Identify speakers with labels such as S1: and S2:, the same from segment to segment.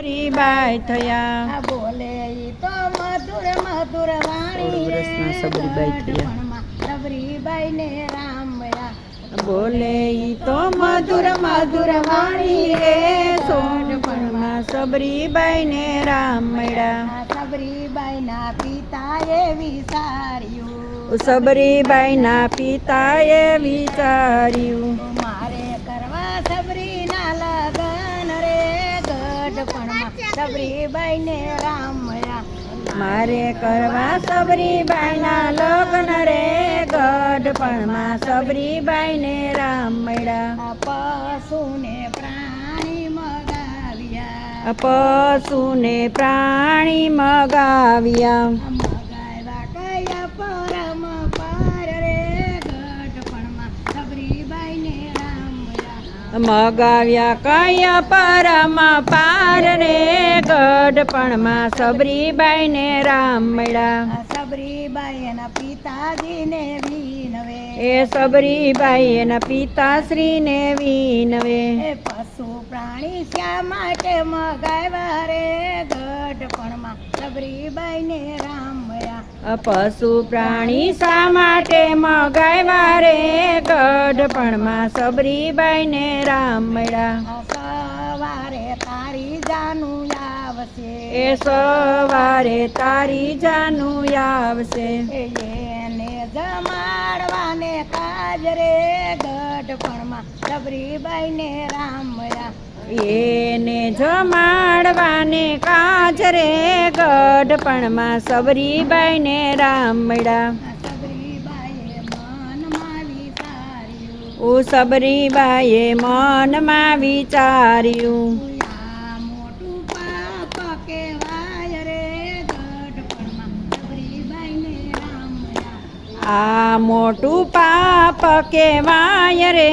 S1: સબરીબાઈ થયા.
S2: બોલે તો મધુર મધુર વાણી
S1: સબરીબાઈ
S2: ને રામ મળ્યા.
S1: બોલે તો મધુર મધુર વાણી રે. સોનપણમાં સબરીબાઈ ને રામ મળ્યા.
S2: આ સબરીબાઈ ના પિતાએ વિચાર્યું.
S1: સબરીબાઈ ના પિતાએ વિચાર્યું.
S2: ગઢપણમાં સબરીબાઈ રામ
S1: મારે કરવા સબરીબાઈ ના લગ્ન રે ગઢપણમાં સબરીબાઈ ને રામ મળ્યા
S2: પશુને પ્રાણી મગાવ્યા.
S1: પશુને પ્રાણી મગાવ્યા.
S2: મગાવ્યા કયા
S1: મગાવ્યા કયા પરમ પાર રે ગઢપણમાં સબરીબાઈ ને રામ મળ્યા.
S2: સબરીબાઈ એના પિતાજીને વિનવે.
S1: એ સબરીબાઈ એના પિતાશ્રીને વિનવે.
S2: પશુ પ્રાણી શા માટે મગાવ્યા રે ગઢપણમાં રામ મળ્યા
S1: પશુ પ્રાણી શા માટે મગાવ્યા રે? ગઢપણમાં સબરીબાઈ ને રામ મળ્યા
S2: સવારે તારી જાનું આવશે
S1: એ સવારે તારી જાનું આવશે
S2: એને જમાડવાને કાજ રે ગઢપણમાં ને રામ મળ્યા
S1: એને જમાડવાને કાજ રે ગઢપણમાં સબરીબાઈ
S2: રામડા.
S1: ઓ સબરીબાઈએ મનમાં વિચાર્યું.
S2: આ મોટું પાપ કેવાય રે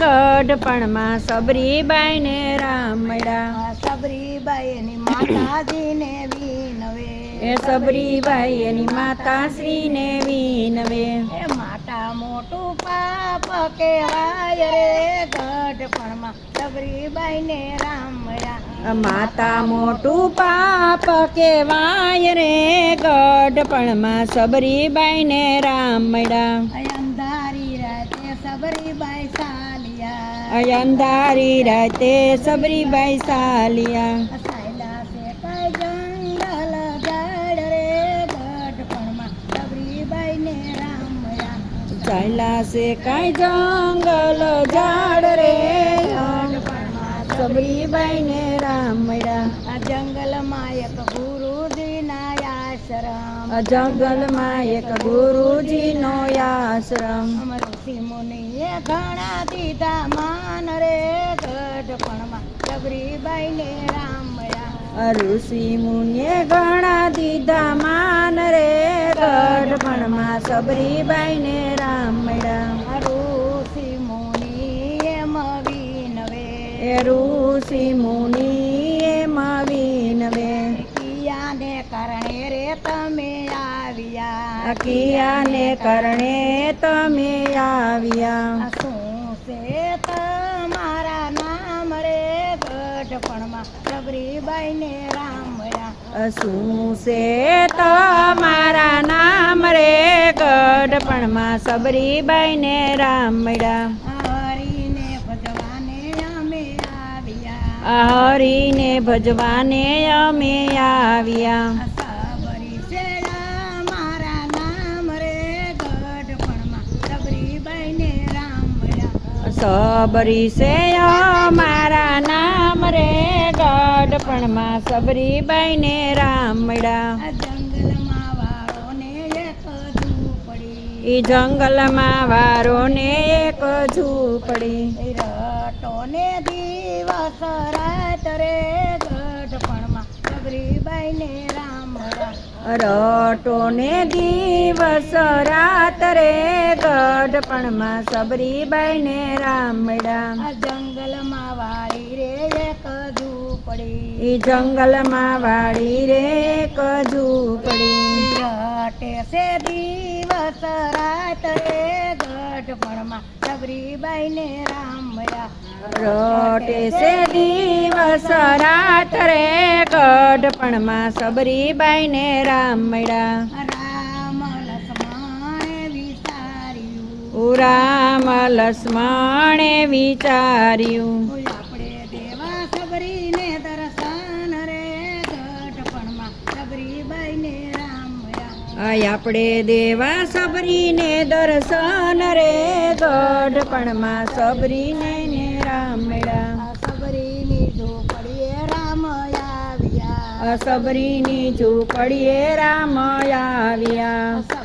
S2: ગઢપણમાં સબરીબાઈ ને રામ મળ્યા
S1: આ સબરીબાઈ
S2: એની માતાજીને વિનવે.
S1: એ સબરીબાઈ એની માતાશ્રીને વિનવે.
S2: એ માતા મોટું પાપ કેવાય રે ગઢપણમાં સબરીબાઈ ને રામ મળ્યા
S1: માતા મોટું પાપ કેવાય રે. ગઢપણમાં સબરીબાઈ ને રામ મળ્યા.
S2: અંધારી રાતે સબરીબાઈ સાલિયા.
S1: અંધારી રાતે સબરીબાઈ સાલિયા. ચાલ્યા છે કાંઈ જંગલ ઝાડ રે.
S2: ગઢપણમાં
S1: સબરીબાઈ ને રામ મળ્યા
S2: આ જંગલમાં એક ગુરુજીના આશ્રમ.
S1: આ જંગલમાં એક ગુરુજીનો આશ્રમ.
S2: ઋષિ મુનિએ ઘણા દીધા માન રે ગઢપણમાં સબરીબાઈ ને રામ મળ્યા
S1: ઋષિ મુનિએ ઘણા દીધા માન રે ગઢપણમાં સબરી ને રામ મળ્યા
S2: ઋષિ
S1: એ ઋષિ મુનિ વિનવે
S2: કિયાને કરણે રે તમે આવ્યા.
S1: કિયાને કરણે તમે આવ્યા.
S2: શું છે તમારા નામ રે ગઢપણમાં? સબરીબાઈ ને રામ મળ્યા
S1: શું છે તમારા નામ રે ગઢપણમાં? સબરીબાઈ ને રામ મળ્યા
S2: હરીને ભજવાને અમે આવ્યા
S1: હરીને ભજવાને અમે આવ્યા.
S2: સબરી છે મારા નામ રે ગઢપણમાં
S1: સબરી છે અમારા નામ રે ગઢપણમાં સબરીબાઈ ને રામ મળ્યા
S2: આ જંગલમાં વાળોને એક
S1: એ જંગલમાં વારોને એક ઝૂંપડી.
S2: રટોને દિવસ રાત રે ગઢપણમાં. સબરીબાઈ ને રામ. મળ્યા
S1: રટોને દિવસ રાત રે ગઢપણમાં ને રામ
S2: આ જંગલમાં વાળી રે એક ઝૂપડી.
S1: જંગલમાં વાળી રે એક ઝૂપડી.
S2: રટે છે દિવસ રાત રે ગઢપણમાં સબરીબાઈને રામયા
S1: રોટે છે દિવસ રાત રે ગઢપણમાં સબરીબાઈને રામ
S2: વિચાર્યું
S1: ઓ રામ લક્ષ્મણે વિચાર્યું.
S2: આપણે દેવા સબરીને દર્શન રે ગઢપણમાં સબરીબાઈને
S1: આપણે દેવા સબરીને દર્શન રે ગઢપણમાં સબરીને ને
S2: રામડા સબરીની ઝૂંપડીએ રામ આવ્યા.
S1: સબરીની ઝૂંપડીએ રામ આવ્યા.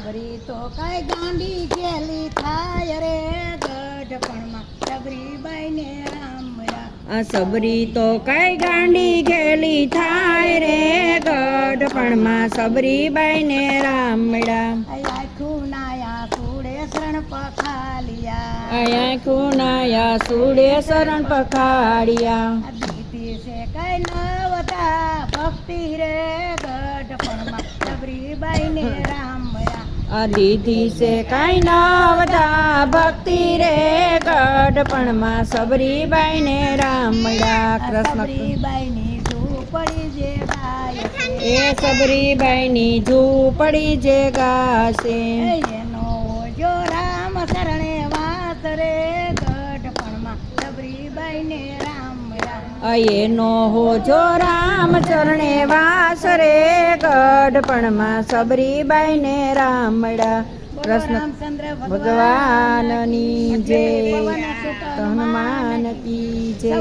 S2: તો કઈ ગાંડી ગેલી થાય રે ગઢપણમાં સબરીબાઈને રામયા
S1: આ સબરી તો કઈ ગાંડી ગેલી થાય રે ગઢપણમાં સબરીબાઈને રામ મળ્યા
S2: આખું નાયા સુડે શરણ પખાલિયા
S1: ખૂનાયા સુડે શરણ પખાડિયા
S2: દીદી છે કઈ નવતા ભક્તિ રે ગઢપણમાં સબરીબાઈને રામયા
S1: દીધી છે કાંઈ નવતા ભક્તિ રે ગઢપણમાં સબરીબાઈને રામ મળ્યા. કૃષ્ણ
S2: સબરીબાઈની ઝૂંપડી જે ગાય
S1: એ સબરીબાઈની ઝૂંપડી જે ગાશે.
S2: એનો જો રામ શરણે વાત રે ગઢપણમાં સબરીબાઈને રામયા
S1: એનો હોજો રામ ચરણે વાસ રે ગઢપણમાં સબરીબાઈને રામ રામડા. કૃષ્ણ ભગવાનની જય હનુમાન કી જય.